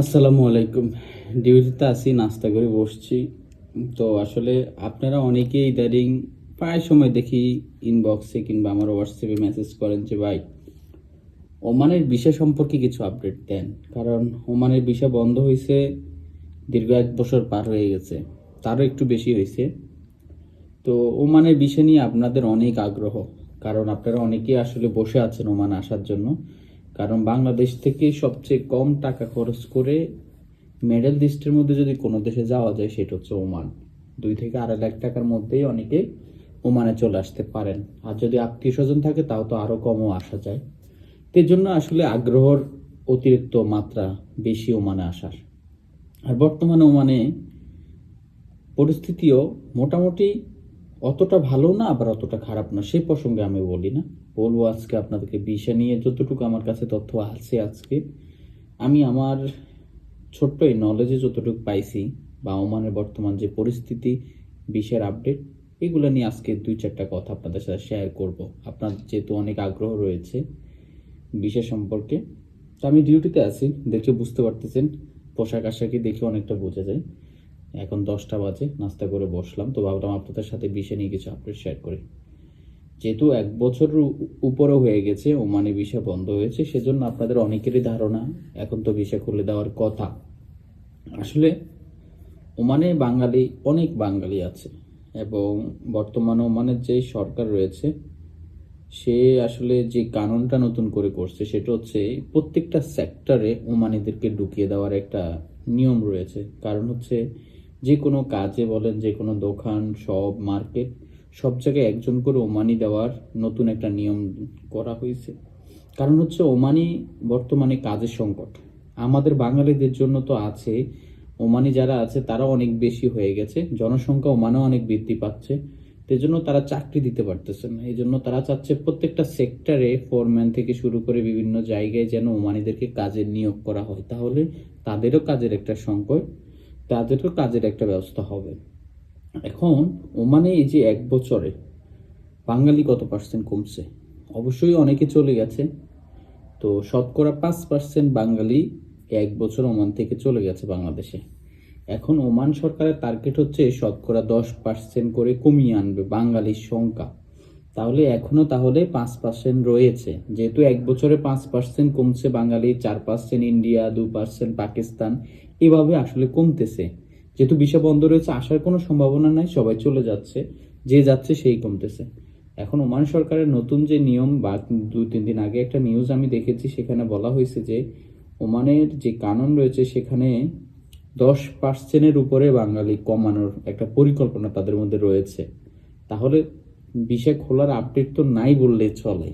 আসসালামু আলাইকুম। ডিউটিতে আসি নাস্তা করে বসছি। তো আসলে আপনারা অনেকেই ইদারিং প্রায় সময় দেখি ইনবক্সে কিংবা আমার হোয়াটসঅ্যাপে মেসেজ করেন যে, ভাই, ওমানের বিষয় সম্পর্কে কিছু আপডেট দেন। কারণ ওমানের বিষয় বন্ধ হয়েছে দীর্ঘ এক বছর পার হয়ে গেছে, তারও একটু বেশি হয়েছে তো ওমানের বিষয় নিয়ে আপনাদের অনেক আগ্রহ, কারণ আপনারা অনেকেই আসলে বসে আছেন ওমান আসার জন্য। কারণ বাংলাদেশ থেকে সবচেয়ে কম টাকা খরচ করে মেডেল লিস্টের মধ্যে যদি কোনো দেশে যাওয়া যায়, সেটা হচ্ছে ওমান। দুই থেকে আড়াই লাখ টাকার মধ্যেই অনেকে ওমানে চলে আসতে পারেন। আর যদি আত্মীয় স্বজন থাকে, তাও তো আরও কমও আসা যায়। তো জন্য আসলে আগ্রহর অতিরিক্ত মাত্রা বেশি ওমানে আসার। আর বর্তমানে ওমানে পরিস্থিতিও মোটামুটি অতটা ভালো না, আবার অতটা খারাপ না, সেই প্রসঙ্গে আমি বলি না। বলব আজকে আপনাদেরকে বিষয় নিয়ে, যতটুকু আমার কাছে তথ্য আছে আজকে, আমি আমার ছোট্ট এই নলেজে যতটুকু পাইছি, বা ওমানের বর্তমান যে পরিস্থিতি, বিষয়ের আপডেট এগুলো নিয়ে আজকে দুই চারটা কথা আপনাদের সাথে শেয়ার করব। আপনার যেহেতু অনেক আগ্রহ রয়েছে বিষয় সম্পর্কে, তো আমি ডিউটিতে আছি, দেখে বুঝতে পারতেছেন পোশাক আশাকে দেখে অনেকটা বোঝা যায়। এখন দশটা বাজে, নাস্তা করে বসলাম। তো ভাবলাম আপনাদের সাথে বিষয় নিয়ে কিছু আপডেট শেয়ার করি। যেহেতু এক বছর উপরও হয়ে গেছে, ওমানে ভিসা বন্ধ হয়েছে, সেজন্য আপনাদের অনেকেরই ধারণা, এখন তো ভিসা খুলে দেওয়ার কথা। আসলে ওমানে বাঙালি, অনেক বাঙালি আছে। এবং বর্তমানে ওমানের যে সরকার রয়েছে, সে আসলে যে কানুনটা নতুন করে করছে, সেটা হচ্ছে প্রত্যেকটা সেক্টরে ওমানিদেরকে ঢুকিয়ে দেওয়ার একটা নিয়ম রয়েছে। কারণ হচ্ছে যে কোনো কাজে বলেন যে কোনো দোকান, সব, মার্কেট, সব জায়গায় একজন করে ওমানি দেওয়ার নতুন একটা নিয়ম করা হয়েছে। কারণ হচ্ছে ওমানি বর্তমানে কাজের সংকট। আমাদের বাঙালিদের জন্য তো আছে, ওমানি যারা আছে তারা অনেক বেশি হয়ে গেছে, জনসংখ্যা ওমানেও অনেক বৃদ্ধি পাচ্ছে। জন্য তারা চাকরি দিতে পারতেছে না। এই জন্য তারা চাচ্ছে প্রত্যেকটা সেক্টরে ফোরম্যান থেকে শুরু করে বিভিন্ন জায়গায় যেন ওমানিদেরকে কাজে নিয়োগ করা হয়। তাহলে তাদেরও কাজের একটা সংকট। তাদেরও কাজের একটা ব্যবস্থা হবে। এখন ওমানে এই যে এক বছরে বাঙালি কত পার্সেন্ট কমছে? অবশ্যই অনেকে চলে গেছে। তো শতকরা পাঁচ পার্সেন্ট বাঙালি এক বছর ওমান থেকে চলে গেছে বাংলাদেশে। এখন ওমান সরকারের টার্গেট হচ্ছে শতকরা দশ পার্সেন্ট করে কমিয়ে আনবে বাঙালির সংখ্যা। তাহলে এখনও তাহলে পাঁচ পার্সেন্ট রয়েছে। যেহেতু এক বছরে পাঁচ পার্সেন্ট কমছে, বাঙালি চার পার্সেন্ট ইন্ডিয়া, দু পার্সেন্ট পাকিস্তান, এভাবে আসলে কমতেছে। যেহেতু বিষয় বন্ধ রয়েছে, আসার কোনো সম্ভাবনা নাই, সবাই চলে যাচ্ছে, যে যাচ্ছে সেই কমতেছে। এখন ওমান সরকারের নতুন যে নিয়ম, বা দু তিন দিন আগে একটা নিউজ আমি দেখেছি, সেখানে বলা হয়েছে যে ওমানের যে কানুন রয়েছে, সেখানে দশ পার্সেন্টের উপরে বাঙালি কমানোর একটা পরিকল্পনা তাদের মধ্যে রয়েছে। তাহলে বিষয় খোলার আপডেট তো নাই বললে চলে।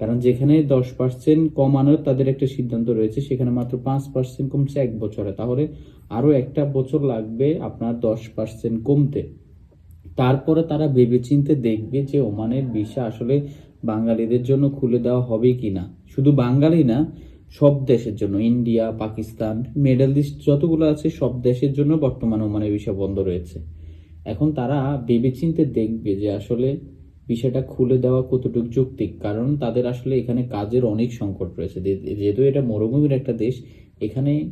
কারণ যেখানে দশ পার্সেন্ট কমানোর তাদের একটা সিদ্ধান্ত রয়েছে, সেখানে মাত্র পাঁচ পার্সেন্ট কমছে এক বছরে। তাহলে আরও একটা বছর লাগবে আপনার দশ পার্সেন্ট কমতে। তারপরে তারা ভেবেচিন্তে দেখবে যে ওমানের ভিসা আসলে বাঙালিদের জন্য খুলে দেওয়া হবে কি না শুধু বাঙালি না, সব দেশের জন্য, ইন্ডিয়া, পাকিস্তান, মিডল ইস্ট যতগুলো আছে, সব দেশের জন্য বর্তমানে ওমানের ভিসা বন্ধ রয়েছে। এখন তারা ভেবেচিন্তে দেখবে যে আসলে বিষয়টা খুলে দেওয়া কতটুকু যৌক্তিক। কারণ তাদের আসলে এখানে কাজের অনেক সংকট রয়েছে। যেহেতু এটা মরুভূমির একটা দেশ, এখানে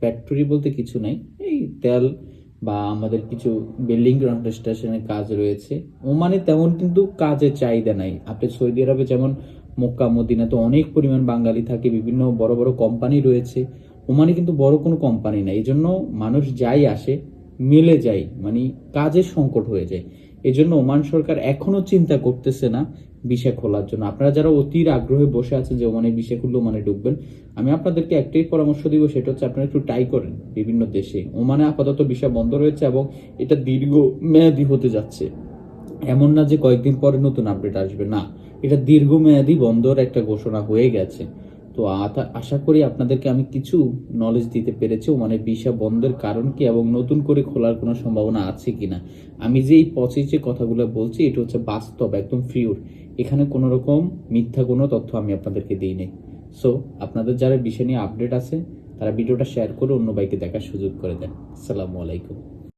ফ্যাক্টরি বলতে কিছু নাই। এই তেল বা আমাদের কিছু বিল্ডিং কনস্ট্রাকশনের কাজ রয়েছে। ওমানে তেমন কিন্তু কাজের চাহিদা নাই। আপনি সৌদি আরবে যেমন মক্কা, মদিনাতে অনেক পরিমাণ বাঙালি থাকে, বিভিন্ন বড় বড় কোম্পানি রয়েছে। ওমানে কিন্তু বড় কোনো কোম্পানি নাই। এই জন্য মানুষ যাই আসে মিলে যায় মানে কাজের সংকট হয়ে যায়। এই জন্য ওমান সরকার এখনও চিন্তা করতেছে না বিষয় খোলার জন্য। আপনারা যারা অতির আগ্রহে বসে আছেন যে ওমানে বিষয় খুললে ওমানে ঢুকবেন আমি আপনাদেরকে একটাই পরামর্শ দিব, সেটা হচ্ছে আপনারা একটু ট্রাই করেন বিভিন্ন দেশে। ওমানে আপাতত বিষয় বন্ধ রয়েছে এবং এটা দীর্ঘ মেয়াদি হতে যাচ্ছে। এমন না যে কয়েকদিন পরে নতুন আপডেট আসবে, না। এটা দীর্ঘমেয়াদী বন্ধর একটা ঘোষণা হয়ে গেছে। তো আশা করি আপনাদেরকে আমি কিছু নলেজ দিতে পেরেছি মানে ভিসা বন্ধের কারণ কি এবং নতুন করে খোলার কোনো সম্ভাবনা আছে কিনা। আমি যে এই পচে যে কথাগুলো বলছি, এটা হচ্ছে বাস্তব, একদম ফিউর এখানে কোনো রকম মিথ্যা কোনো তথ্য আমি আপনাদেরকে দিই নাই সো আপনাদের যারা বিষয় নিয়ে আপডেট আছে, তারা ভিডিওটা শেয়ার করে অন্য বাইকে দেখার সুযোগ করে দেন। আসসালামু আলাইকুম।